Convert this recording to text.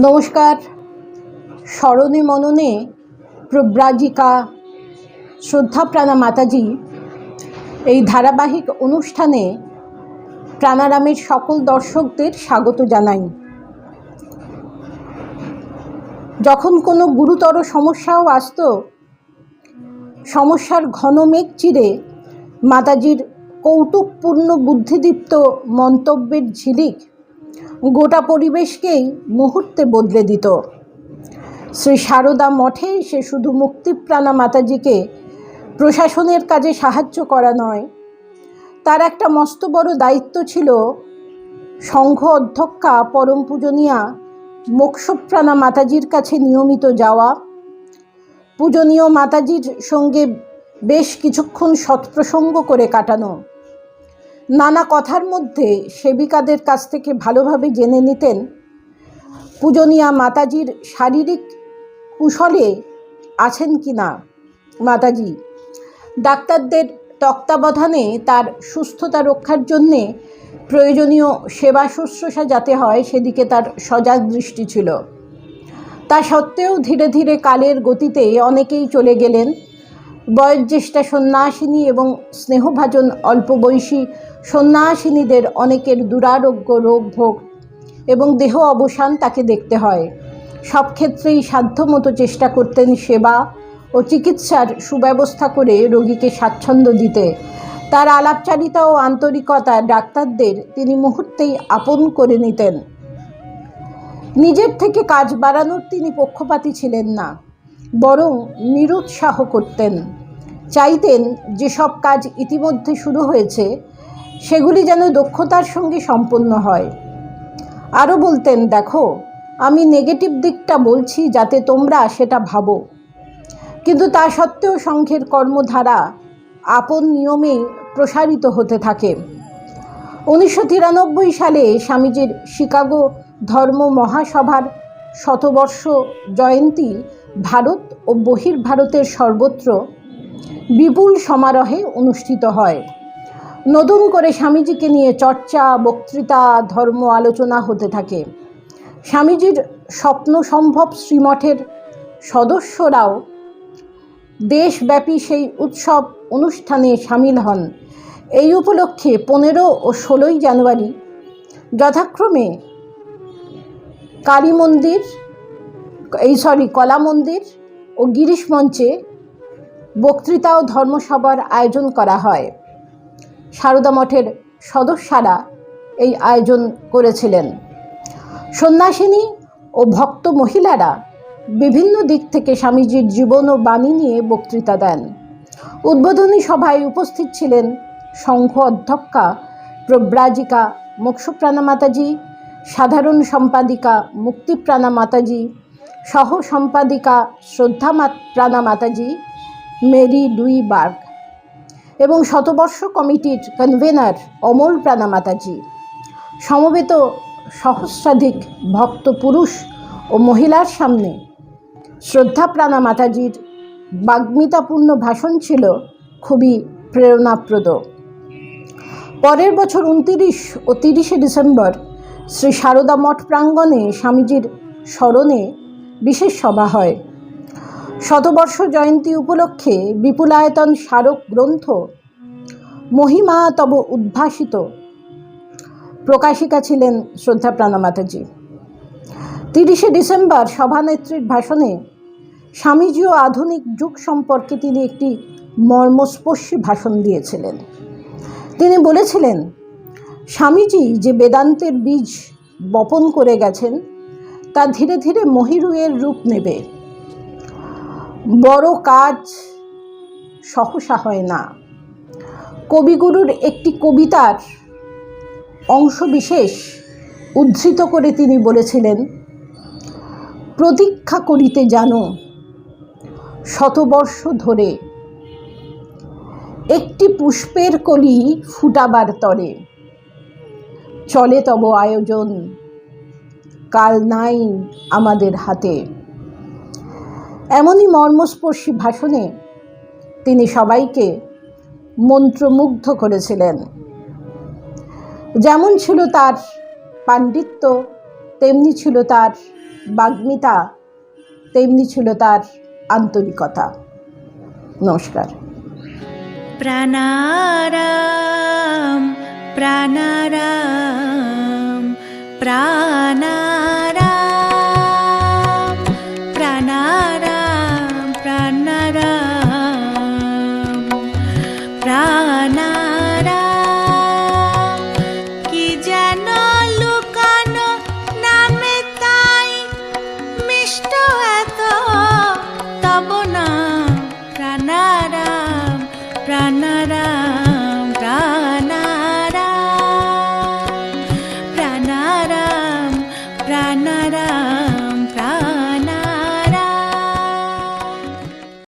নমস্কার। স্মরণে মননে প্রব্রাজিকা, শ্রদ্ধাপ্রাণা মাতাজি, এই ধারাবাহিক অনুষ্ঠানে প্রাণারামের সকল দর্শকদের স্বাগত জানাই। যখন কোনো গুরুতর সমস্যাও আসত, সমস্যার ঘন মেঘ চিরে মাতাজির কৌতুকপূর্ণ বুদ্ধিদীপ্ত মন্তব্যের ঝিলিক গোটা পরিবেশকেই মুহূর্তে বদলে দিত। শ্রী সারদা মঠে সে শুধু মুক্তিপ্রাণা মাতাজিকে প্রশাসনের কাজে সাহায্য করা নয়, তার একটা মস্ত বড় দায়িত্ব ছিল সংঘ অধ্যক্ষা পরম পূজনীয়া মোক্ষপ্রাণা মাতাজির কাছে নিয়মিত যাওয়া। পূজনীয় মাতাজির সঙ্গে বেশ কিছুক্ষণ সৎপ্রসঙ্গ করে কাটানো। নানা কথার মধ্যে সেবিকাদের কাছ থেকে ভালোভাবে জেনে নিতেন। পূজনীয়া মাতাজির শারীরিক কুশলে আছেন কি না মাতাজি? ডাক্তারদের তত্ত্বাবধানে তার সুস্থতা রক্ষার জন্যে প্রয়োজনীয় সেবা শুশ্রূষা যাতে হয়, সেদিকে তার সজাগ দৃষ্টি ছিল। তা সত্ত্বেও ধীরে ধীরে কালের গতিতে অনেকেই চলে গেলেন। বয়োজ্যেষ্ঠা সন্ন্যাসিনী এবং স্নেহভাজন অল্প বয়সী সন্ন্যাসিনীদের অনেকের দুরারোগ্য রোগ ভোগ এবং দেহ অবসান তাকে দেখতে হয়। সব ক্ষেত্রেই সাধ্যমতো চেষ্টা করতেন সেবা ও চিকিৎসার সুব্যবস্থা করে রোগীকে স্বাচ্ছন্দ্য দিতে। তার আলাপচারিতা ও আন্তরিকতা ডাক্তারদের তিনি মুহূর্তেই আপন করে নিতেন। নিজের থেকে কাজ বাড়ানোর তিনি পক্ষপাতী ছিলেন না, বরং নিরুৎসাহ করতেন। চাইতেন যেসব কাজ ইতিমধ্যে শুরু হয়েছে সেগুলি যেন দক্ষতার সঙ্গে সম্পন্ন হয়। আরও বলতেন, দেখো, আমি নেগেটিভ দিকটা বলছি যাতে তোমরা সেটা ভাবো। কিন্তু তা সত্ত্বেও সংঘের কর্মধারা আপন নিয়মেই প্রসারিত হতে থাকে। উনিশশো তিরানব্বই সালে স্বামীজির শিকাগো ধর্ম মহাসভার শতবর্ষ জয়ন্তী ভারত ও বহির্ভারতের সর্বত্র বিপুল সমারোহে অনুষ্ঠিত হয়। নতুন করে স্বামীজিকে নিয়ে চর্চা, বক্তৃতা, ধর্ম আলোচনা হতে থাকে। স্বামীজির স্বপ্ন সম্ভব শ্রীমঠের সদস্যরাও দেশব্যাপী সেই উৎসব অনুষ্ঠানে সামিল হন। এই উপলক্ষে পনেরো ও ষোলোই জানুয়ারি যথাক্রমে কালী মন্দির এই সরি কলা মন্দির ও গিরিশ মঞ্চে বক্তৃতা ও ধর্মসভার আয়োজন করা হয়। সারদা মঠের সদস্যরা এই আয়োজন করেছিলেন। সন্ন্যাসিনী ও ভক্ত মহিলারা বিভিন্ন দিক থেকে স্বামীজির জীবন ও বাণী নিয়ে বক্তৃতা দেন। উদ্বোধনী সভায় উপস্থিত ছিলেন সংঘ অধ্যক্ষা, প্রব্রাজিকা মোক্ষপ্রাণা মাতাজি, সাধারণ সম্পাদিকা মুক্তিপ্রাণা মাতাজি সহ সম্পাদিকা শ্রদ্ধা প্রাণা মাতাজি, মেরি ডুই বার্গ এবং শতবর্ষ কমিটির কনভেনার অমল প্রাণা মাতাজি। সমবেত সহস্রাধিক ভক্ত পুরুষ ও মহিলার সামনে শ্রদ্ধা প্রাণা মাতাজির বাগ্মিতাপূর্ণ ভাষণ ছিল খুবই প্রেরণাপ্রদ। পরের বছর উনতিরিশ ও তিরিশে ডিসেম্বর শ্রী সারদা মঠ প্রাঙ্গণে স্বামীজির স্মরণে বিশেষ সভা হয়। শতবর্ষ জয়ন্তী উপলক্ষে বিপুলায়তন স্মারক গ্রন্থ, মহিমা তব উদ্ভাসিত। প্রকাশিকা ছিলেন শ্রদ্ধা প্রাণামাতাজি তিরিশে ডিসেম্বর সভানেত্রীর ভাষণে স্বামীজি ও আধুনিক যুগ সম্পর্কে তিনি একটি মর্মস্পর্শী ভাষণ দিয়েছিলেন। তিনি বলেছিলেন, স্বামীজি যে বেদান্তের বীজ বপন করে গেছেন, তা ধীরে ধীরে মহিরুয়ের রূপ নেবে। বড় কাজ সহসা হয় না। কবিগুরুর একটি কবিতার অংশবিশেষ উদ্ধৃত করে তিনি বলেছিলেন, প্রতীক্ষা করিতে জানো, শতবর্ষ ধরে একটি পুষ্পের কলি ফুটাবার তরে। চলে তব আয়োজন, কাল নাই আমাদের হাতে। এমনই মর্মস্পর্শী ভাষণে তিনি সবাইকে মন্ত্রমুগ্ধ করেছিলেন। যেমন ছিল তার পাণ্ডিত্য, তেমনি ছিল তার বাগ্মিতা, তেমনি ছিল তার আন্তরিকতা। নমস্কার। প্রাণারাম প্রাণারাম প্রাণারাম।